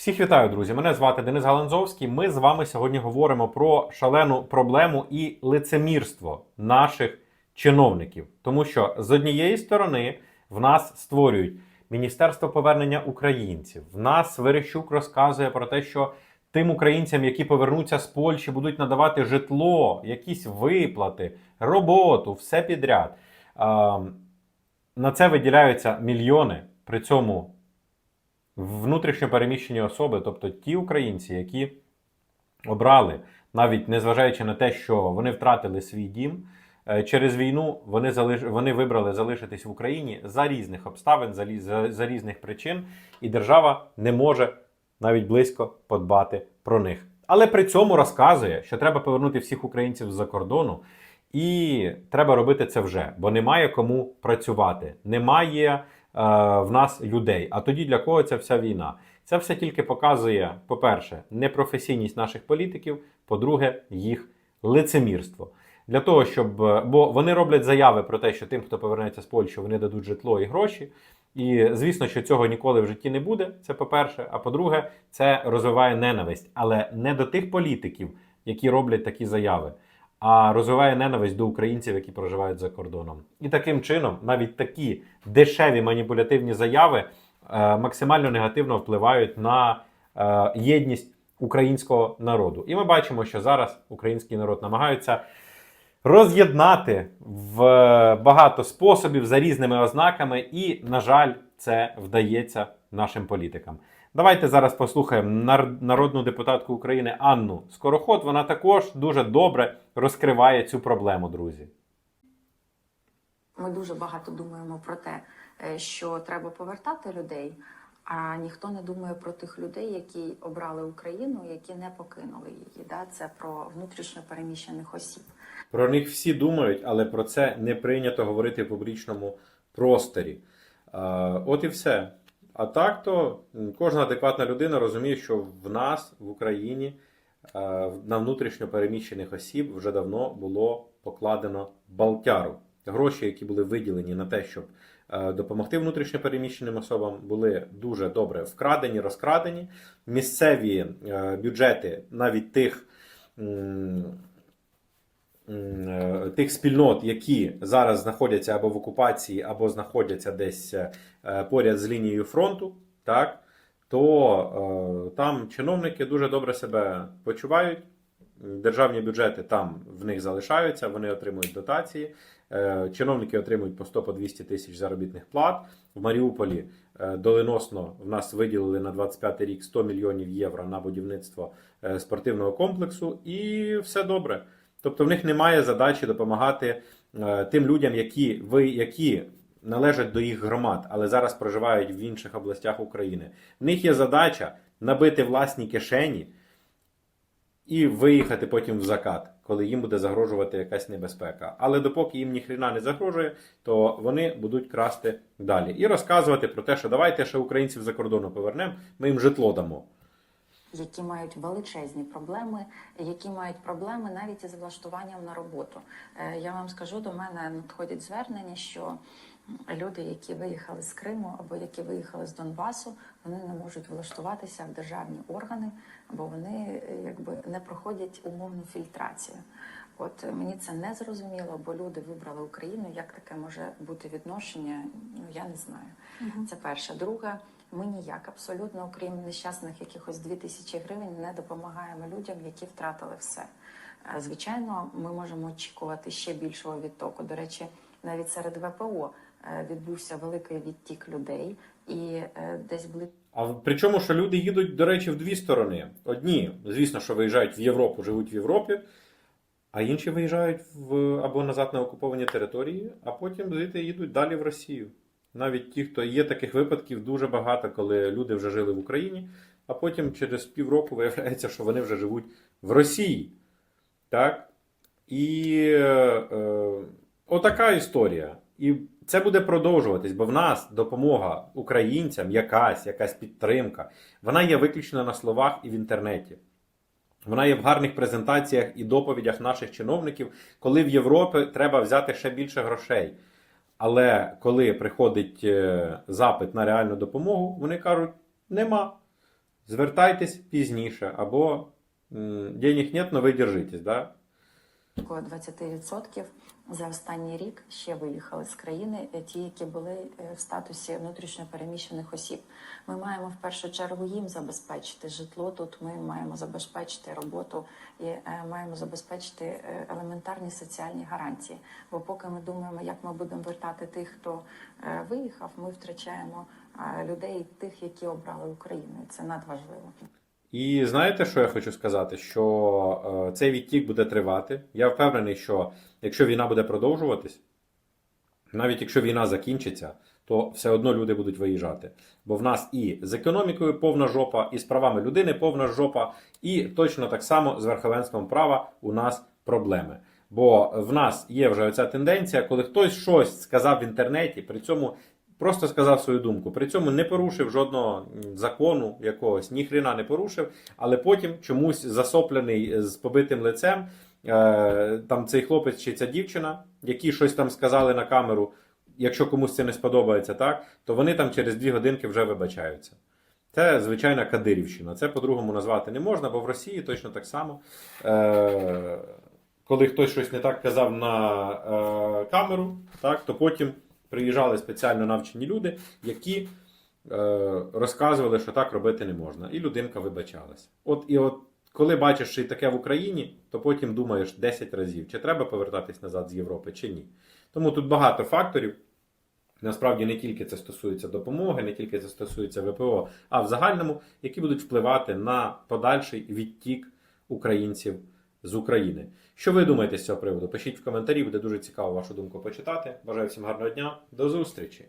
Всіх вітаю, друзі! Мене звати Денис Галанзовський. Ми з вами сьогодні говоримо про шалену проблему і лицемірство наших чиновників. Тому що з однієї сторони в нас створюють Міністерство повернення українців. В нас Верещук розказує про те, що тим українцям, які повернуться з Польщі, будуть надавати житло, якісь виплати, роботу, все підряд. На це виділяються мільйони. При цьому внутрішньо переміщені особи, тобто ті українці, які обрали, навіть незважаючи на те, що вони втратили свій дім. е, Через війну вони залиш... вони вибрали залишитись в Україні за різних обставин, за, за, за різних причин, і держава не може навіть близько подбати про них. Але при цьому розказує, що треба повернути всіх українців з-за кордону, і треба робити це вже, бо немає кому працювати, немає в нас людей. А тоді для кого ця вся війна? Це все тільки показує, по-перше, непрофесійність наших політиків, по-друге, їх лицемірство. Для того, щоб е, бо вони роблять заяви про те, що тим, хто повернеться з Польщі, вони дадуть житло і гроші. І звісно, що цього ніколи в житті не буде. Це по-перше. А по-друге, це розвиває ненависть, але не до тих політиків, які роблять такі заяви, а розвиває ненависть до українців, які проживають за кордоном. І таким чином, навіть такі дешеві маніпулятивні заяви е, максимально негативно впливають на е, єдність українського народу. І ми бачимо, що зараз український народ намагається роз'єднати в багато способів за різними ознаками, і, на жаль, це вдається нашим політикам. Давайте зараз послухаємо нар- народну депутатку України Анну Скороход. Вона також дуже добре розкриває цю проблему, друзі. Ми дуже багато думаємо про те, е, що треба повертати людей, а ніхто не думає про тих людей, які обрали Україну, які не покинули її. Да? Це про внутрішньо переміщених осіб. Про них всі думають, але про це не прийнято говорити в публічному просторі. От і все. А так то кожна адекватна людина розуміє, що в нас в Україні на внутрішньо переміщених осіб вже давно було покладено балтяру. Гроші, які були виділені на те, щоб е, допомогти внутрішньо переміщеним особам, були дуже добре вкрадені, розкрадені. Місцеві е, бюджети навіть тих. Тих спільнот, які зараз знаходяться або в окупації, або знаходяться десь е, поряд з лінією фронту, так, то е, там чиновники дуже добре себе почувають. Державні бюджети там в них залишаються, вони отримують дотації. Е, Чиновники отримують по 100 по 200 тисяч заробітних плат. В Маріуполі доленосно в нас виділили на 25 рік 100 мільйонів євро на будівництво спортивного комплексу, і все добре. Тобто в них немає задачі допомагати е, тим людям, які, ви, які належать до їх громад, але зараз проживають в інших областях України. В них є задача набити власні кишені і виїхати потім в закат, коли їм буде загрожувати якась небезпека. Але допоки їм ніхрена не загрожує, то вони будуть красти далі і розказувати про те, що давайте ще українців за кордону повернемо, ми їм житло дамо. Які мають величезні проблеми, які мають проблеми навіть із влаштуванням на роботу. Е, Я вам скажу, до мене надходять звернення, що люди, які виїхали з Криму або які виїхали з Донбасу, вони не можуть влаштуватися в державні органи, бо вони е, якби не проходять умовну фільтрацію. От е, мені це не зрозуміло, бо люди вибрали Україну. Як таке може бути відношення? Ну я не знаю. Це перше. Друге, ми ніяк абсолютно, окрім нещасних якихось 2 тисячі гривень, не допомагаємо людям, які втратили все. Е, Звичайно, ми можемо очікувати ще більшого відтоку. До речі, навіть серед ВПО е, відбувся великий відтік людей, і е, десь близько. А причому, що люди їдуть, до речі, в дві сторони. Одні, звісно, що виїжджають в Європу, живуть в Європі, а інші виїжджають в або назад на окуповані території, а потім звідти їдуть далі в Росію. Навіть ті, хто є таких випадків дуже багато, коли люди вже жили в Україні, а потім через півроку виявляється, що вони вже живуть в Росії. Так? І е, е, отака історія. І це буде продовжуватись, бо в нас допомога українцям, якась, якась підтримка, вона є виключно на словах і в інтернеті. Вона є в гарних презентаціях і доповідях наших чиновників, коли в Європі треба взяти ще більше грошей. Але коли приходить е, запит на реальну допомогу, вони кажуть, нема. звертайтесь пізніше, або денег нет, но ви держитесь. Да? Около 20% за останній рік ще виїхали з країни е, ті, які були е, в статусі внутрішньопереміщених осіб. Ми маємо в першу чергу їм забезпечити житло. Тут ми маємо забезпечити роботу і е, маємо забезпечити елементарні соціальні гарантії. Бо поки ми думаємо, як ми будемо вертати тих, хто виїхав, ми втрачаємо людей, тих, які обрали Україну. Це надважливо. І знаєте, що я хочу сказати? Що е, цей відтік буде тривати. Я впевнений, що якщо війна буде продовжуватись, навіть якщо війна закінчиться, то все одно люди будуть виїжджати. Бо в нас і з економікою повна жопа, і з правами людини повна жопа, і точно так само з верховенством права у нас проблеми. Бо в нас є вже оця тенденція, коли хтось щось сказав в інтернеті, при цьому просто сказав свою думку, при цьому не порушив жодного закону якогось, ні хрена не порушив, але потім чомусь засоплений з побитим лицем, е, там цей хлопець чи ця дівчина, які щось там сказали на камеру, якщо комусь це не сподобається, так, то вони там через дві годинки вже вибачаються. Це звичайна кадирівщина. Це по-другому назвати не можна, бо в Росії точно так само. Е- коли хтось щось не так казав на е- камеру, так, то потім приїжджали спеціально навчені люди, які е- розказували, що так робити не можна. І людинка вибачалась. От і от коли бачиш і таке в Україні, то потім думаєш 10 разів, чи треба повертатись назад з Європи, чи ні. Тому тут багато факторів. Насправді не тільки це стосується допомоги, не тільки це стосується ВПО, а в загальному, які будуть впливати на подальший відтік українців з України. Що ви думаєте з цього приводу? Пишіть в коментарі, буде дуже цікаво вашу думку почитати. Бажаю всім гарного дня, до зустрічі!